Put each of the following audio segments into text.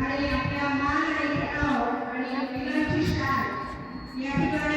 અને આપણા માન અને ઘટાડો અને એનર્જી સ્ટાર એ આપણા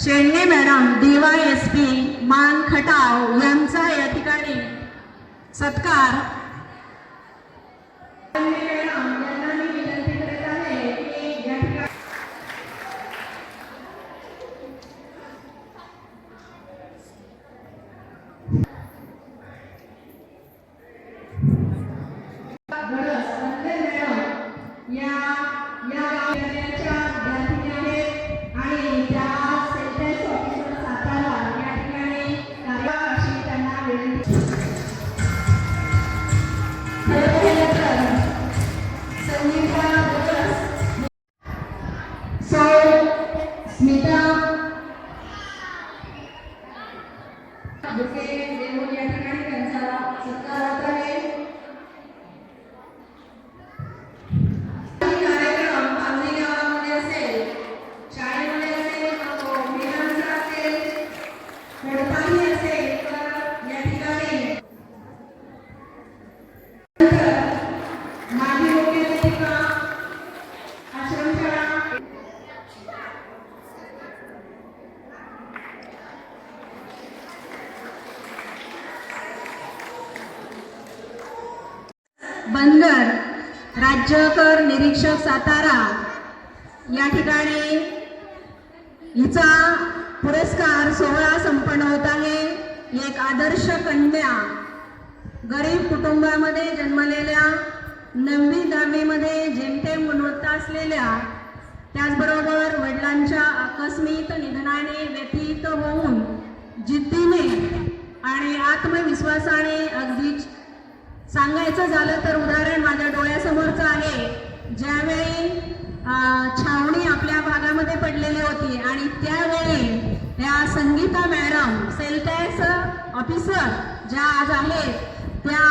Shende madam DY S P Man Khatav यांचा या ठिकाणी सत्कार निरीक्षक सातारा या ठिकाणी हिचा पुरस्कार सोहळा संपन्न होत आहे. एक आदर्श कन्या गरीब कुटुंबामध्ये जन्मलेल्या नववी दहावीमध्ये जेमतेम गुणवत्ता असलेल्या त्याचबरोबर वडिलांच्या आकस्मिक निधनाने व्यतीत होऊन जिद्दीने आणि आत्मविश्वासाने अगदी सांगायचं झालं तर उदाहरण माझ्या डोळ्यासमोरचं आहे. ज्यावेळी छावणी आपल्या भागामध्ये पडलेली होती आणि त्यावेळी या संगीता मॅडम सेलटॅक्स ऑफिसर ज्या आज आहेत त्या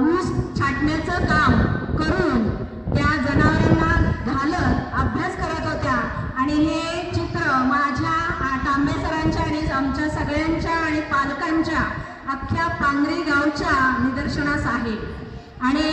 ऊस छाटण्याचं काम करून त्या जनावरांना घालत अभ्यास करत होत्या. आणि हे चित्र माझ्या तांबेसरांच्या आणि आमच्या सगळ्यांच्या आणि पालकांच्या अख्ख्या पांगरी गावच्या निदर्शनास आहे. आणि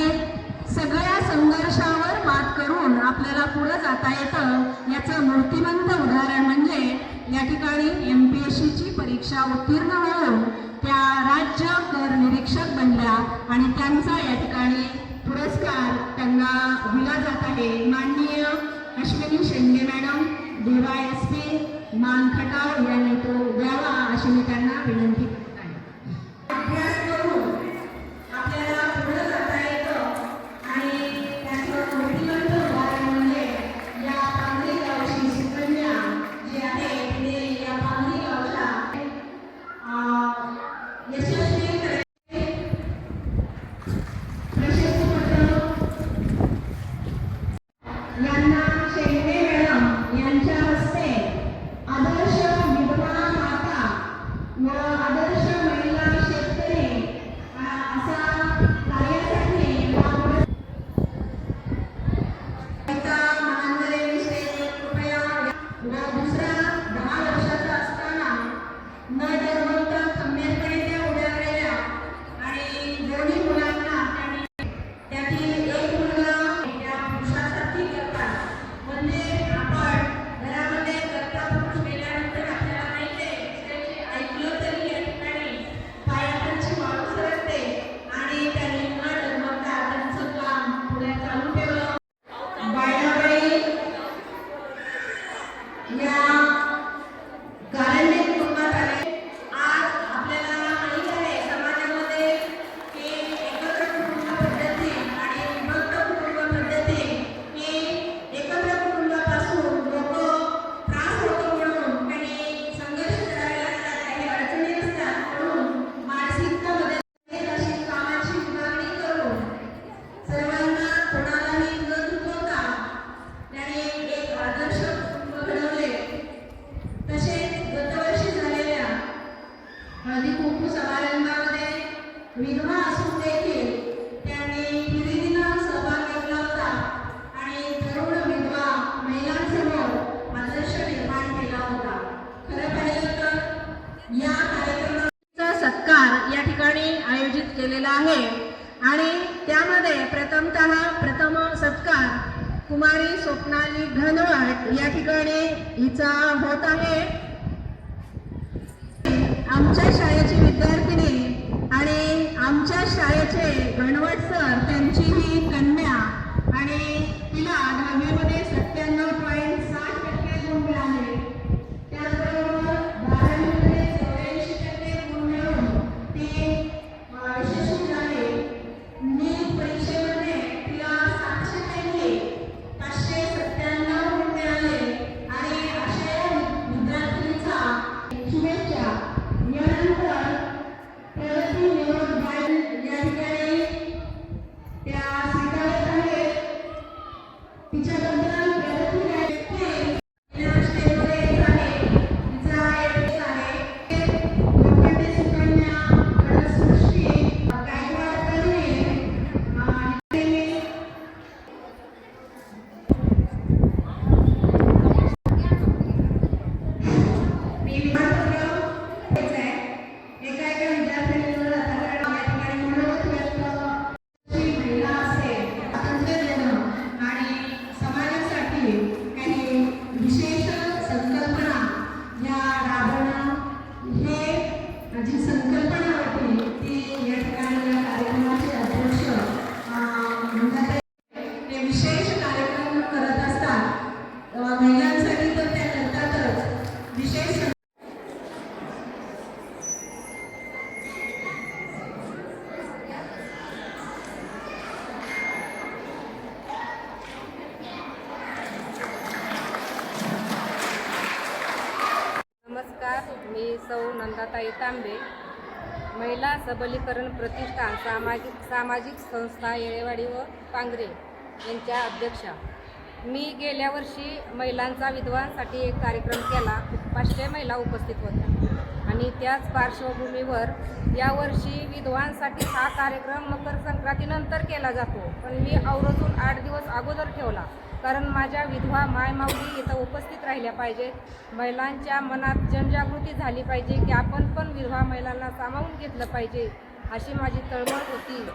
सगळ्या संघर्षावर मात करून आपल्याला पुढे जाता येतं याचं मूर्तिमंत उदाहरण म्हणजे या ठिकाणी एम पी एस सीची परीक्षा उत्तीर्ण होऊन त्या राज्य कर निरीक्षक बनल्या आणि त्यांचा या ठिकाणी पुरस्कार त्यांना दिला जात आहे. माननीय Ashwini Shende madam D Y S P मानखटा यांनी तो द्यावा अशी मी त्यांना या ठिकाणी हिचा होत आहे. आमच्या शाळेची विद्यार्थिनी आणि आमच्या शाळेचे घणवट सर त्यांची ही कन्या आणि तिला दहावीमध्ये सौ नंदाताई तांबे महिला सबलीकरण प्रतिष्ठान सामाजिक सामाजिक संस्था येळेवाडी व पांगरे यांच्या अध्यक्षा. मी गेल्या वर्षी महिलांचा विधवांसाठी एक कार्यक्रम केला. पाचशे महिला उपस्थित होत्या. आणि त्याच पार्श्वभूमीवर यावर्षी विधवांसाठी हा कार्यक्रम मकर संक्रांतीनंतर केला जातो. पण मी आवर्जून आठ दिवस अगोदर ठेवला. कारण माझ्या विधवा मायमाऊली इथं उपस्थित राहिल्या पाहिजेत. महिलांच्या मनात जनजागृती झाली पाहिजे की आपण पण विधवा महिलांना सामावून घेतलं पाहिजे अशी माझी तळमळ होती.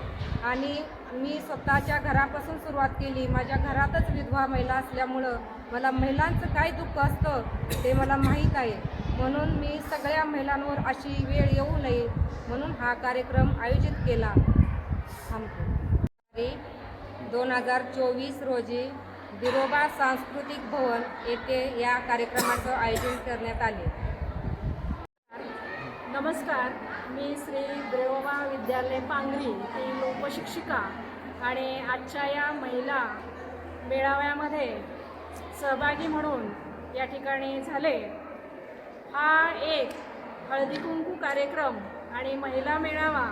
आणि मी स्वतःच्या घरापासून सुरुवात केली. माझ्या घरातच विधवा महिला असल्यामुळं मला महिलांचं काय दुःख असतं ते मला माहीत आहे. म्हणून मी सगळ्या महिलांवर अशी वेळ येऊ नये म्हणून हा कार्यक्रम आयोजित केला. थांबतो. दोन हजार चोवीस रोजी दिरोबा सांस्कृतिक भवन येथे या कार्यक्रमाचं आयोजन करण्यात आले. नमस्कार मी श्री ब्रेवोबा विद्यालय पांगरी ही लोकशिक्षिका आणि आजच्या या महिला मेळाव्यामध्ये सहभागी म्हणून या ठिकाणी झाले. हा एक हळदी कुंकू कार्यक्रम आणि महिला मेळावा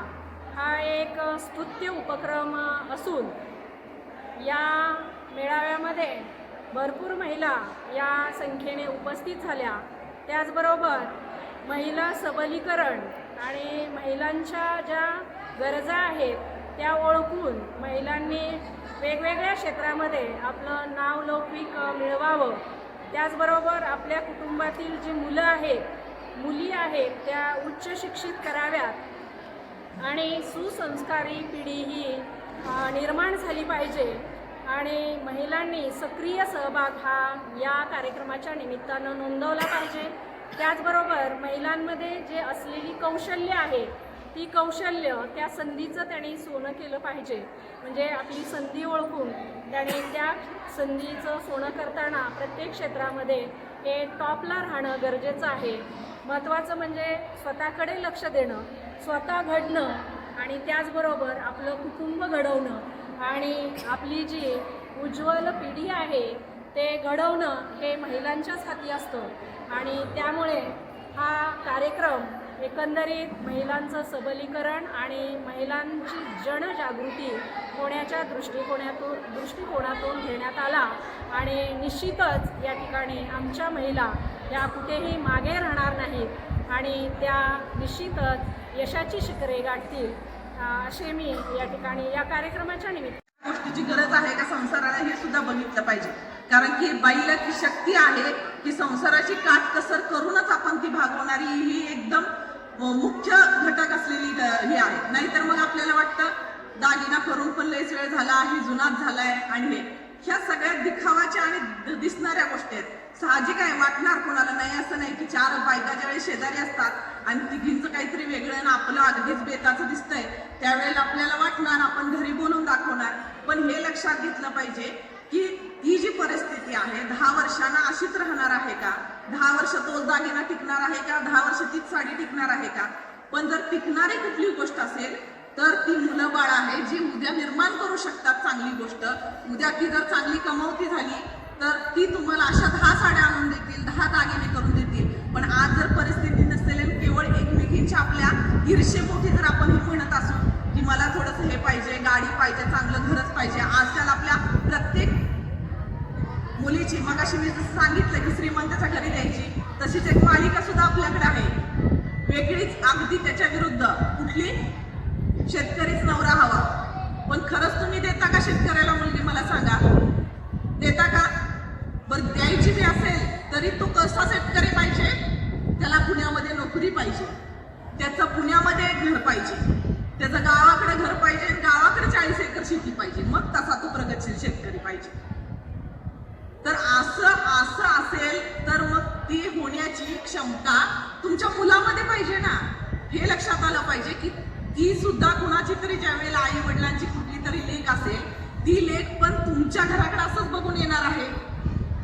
हा एक स्तुत्य उपक्रम असून या मेळाव्यामध्ये भरपूर महिला या संख्येने उपस्थित झाल्या. त्याचबरोबर महिला सबलीकरण आणि महिलांच्या ज्या गरजा आहेत त्या ओळखून महिलांनी वेगवेगळ्या क्षेत्रामध्ये आपलं नाव लौकिक मिळवावं. त्याचबरोबर आपल्या कुटुंबातील जी मुलं आहेत मुली आहेत त्या उच्च शिक्षित कराव्यात. आणि सुसंस्कारी पिढी ही निर्माण झाली पाहिजे. आणि महिलांनी सक्रिय सहभाग हा या कार्यक्रमाच्या निमित्तानं नोंदवला पाहिजे. त्याचबरोबर महिलांमध्ये जे असलेली कौशल्य आहे ती कौशल्य त्या संधीचं त्यांनी सोनं केलं पाहिजे. म्हणजे आपली संधी ओळखून त्याने त्या संधीचं सोनं करताना प्रत्येक क्षेत्रामध्ये हे टॉपला राहणं गरजेचं आहे. महत्त्वाचं म्हणजे स्वतःकडे लक्ष देणं स्वतः घडणं आणि त्याचबरोबर आपलं कुटुंब घडवणं आणि आपली जी उज्ज्वल पिढी आहे ते घडवणं हे महिलांच्याच हाती असतं. आणि त्यामुळे हा कार्यक्रम एकंदरीत महिलांचं सबलीकरण आणि महिलांची जनजागृती होण्याच्या दृष्टिकोनातून दृष्टिकोनातून घेण्यात आला. आणि निश्चितच या ठिकाणी आमच्या महिला या कुठेही मागे राहणार नाहीत आणि त्या निश्चितच यशाची शिखरे गाठतील. असे मी या ठिकाणी या कार्यक्रमाच्या निमित्त गोष्टीची गरज आहे का संसाराला हे सुद्धा बघितलं पाहिजे. कारण की बाईला ती शक्ती आहे की संसाराची काटकसर करूनच आपण ती भागवणारी ही एकदम मुख्य घटक असलेली हे आहे. नाहीतर मग आपल्याला वाटतं दागिना करून पण लयच वेळ झाला आहे जुनाच झालाय आणि हे. ह्या सगळ्या दिखावाच्या आणि दिसणाऱ्या गोष्टी आहेत. साहजिक आहे वाटणार कोणाला नाही असं नाही की चार बायका ज्यावेळी शेजारी असतात आणि तिघींचं काहीतरी वेगळं ना आपलं अगदीच बेताचं दिसतंय त्यावेळेला आपल्याला वाटणार आपण घरी बोलून दाखवणार. पण हे लक्षात घेतलं पाहिजे की ही जी परिस्थिती आहे दहा वर्षांना अशीच राहणार आहे का? दहा वर्ष तोच दागिना टिकणार आहे का? दहा वर्ष तीच साडी टिकणार आहे का? पण जर टिकणारी कुठली गोष्ट असेल तर ती मुलं बाळ आहे जी उद्या निर्माण करू शकतात चांगली गोष्ट. उद्या ती जर चांगली कमावती झाली तर ती तुम्हाला अशा दहा साड्या आणून देतील दहा दागिने करून देतील. पण आज जर परिस्थिती नसेल केवळ एकमेकींच्या आपल्या ईर्षेपोटी जर आपण हे म्हणत असू मला थोडंसं हे पाहिजे गाडी पाहिजे चांगलं घरच पाहिजे. आजकाल आपल्या प्रत्येक मुलीची मग अशी मी जसं सांगितलं की श्रीमंताच्या घरी द्यायची तशीच एक मालिका सुद्धा आपल्याकडे आहे. वेगळीच अगदी त्याच्या विरुद्ध. कुठली? शेतकरीच नवरा हवा. पण खरंच तुम्ही देता का शेतकऱ्याला मुलगी? मला सांगा. देता का? बरं द्यायची बी असेल तरी तो कसा शेतकरी पाहिजे? त्याला पुण्यामध्ये नोकरी पाहिजे. त्याचं पुण्यामध्ये घर पाहिजे. त्याचं गावाकडे घर पाहिजे गावाकडे चाळीस एकर शेती पाहिजे. मग तसा तो प्रगतशील शेतकरी पाहिजे. तर असं असं असेल तर मग ती होण्याची क्षमता तुमच्या मुलामध्ये पाहिजे ना. हे लक्षात आलं पाहिजे की ती सुद्धा कुणाची तरी ज्या वेळेला आई वडिलांची कुठली तरी लेख असेल ती लेख पण तुमच्या घराकडे असंच बघून येणार आहे.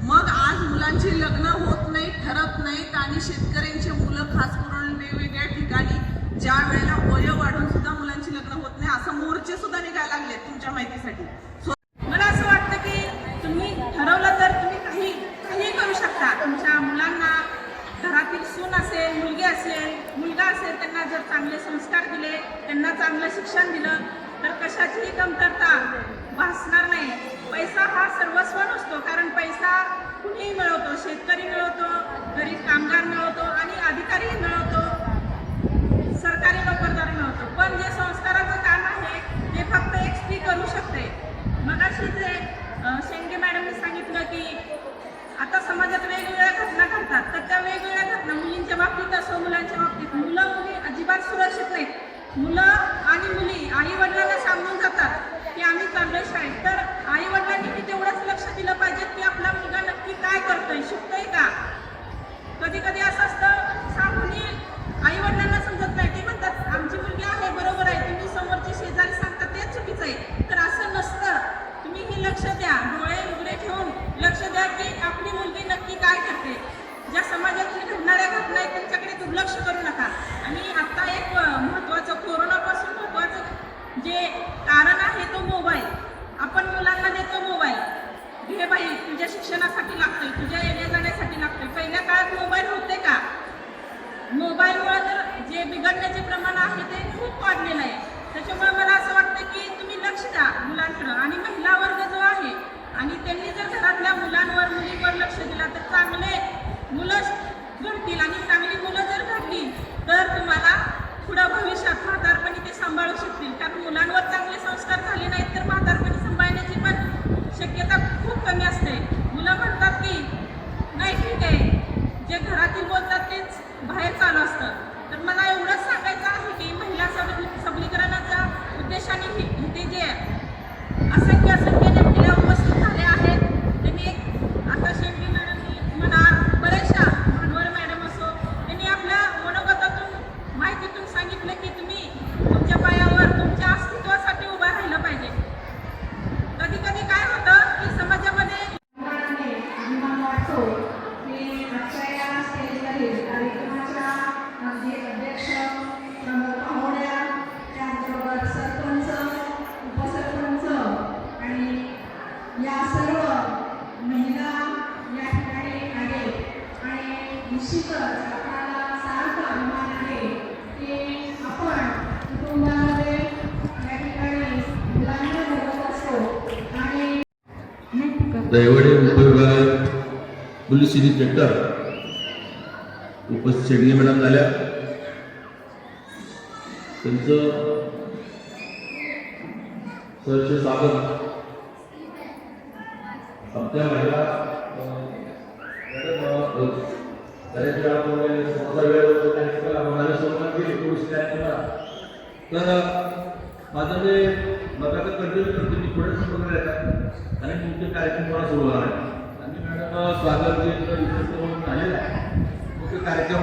मग आज मुलांची लग्न होत नाही ठरत नाहीत आणि शेतकऱ्यांची मुलं खास करून वेगवेगळ्या ठिकाणी ज्या वेळेला वय वाढून सुद्धा घरातील सून असेल मुलगी असेल मुलगा असेल त्यांना जर चांगले संस्कार दिले त्यांना चांगलं शिक्षण दिलं तर कशाचीही कमतरता भासणार नाही. पैसा हा सर्वस्व नसतो कारण पैसा कुणीही मिळवतो शेतकरी मिळवतो गरीब कामगार मिळवतो आणि अधिकारीही मिळवतो सरकारी नोकरदार मिळवतो. पण जे संस्काराचं काम आहे ते फक्त एक स्त्री करू शकते. मग अशी जे शेंगे मॅडमने सांगितलं की आता समाजात वेगवेगळ्या शिक्षणासाठी लागतोय तुझ्या येण्या जाण्यासाठी लागतोय. पहिल्या काळात मोबाईल होते का? मोबाईलमुळे तर जे बिघडण्याचे प्रमाण आहे ते खूप वाढलेलं आहे. त्याच्यामुळे मला असं वाटतं की तुम्ही लक्ष द्या मुलांकडं. आणि महिला वर्ग जो आहे आणि त्यांनी जर घरातल्या मुलांवर मुलीवर लक्ष दिलं तर चांगले मुलं घडतील. आणि चांगली मुलं जर घडली तर तुम्हाला पुढं भविष्यात म्हातारपणी ते सांभाळू शकतील. कारण मुलांवर चांगले संस्कार बुल्लू सिनी ट्रॅक्टर. उपस्थित शेडगे मॅडम झाल्या. त्यांचं सरचे स्वागत. आपल्या महिला तर माझं ते बघा तर कंटिन्यू करतो मी थोडंच आणि तुमचे कार्यक्रम मला सुरू होणार आहे? सादर मुख्य कार्यक्रम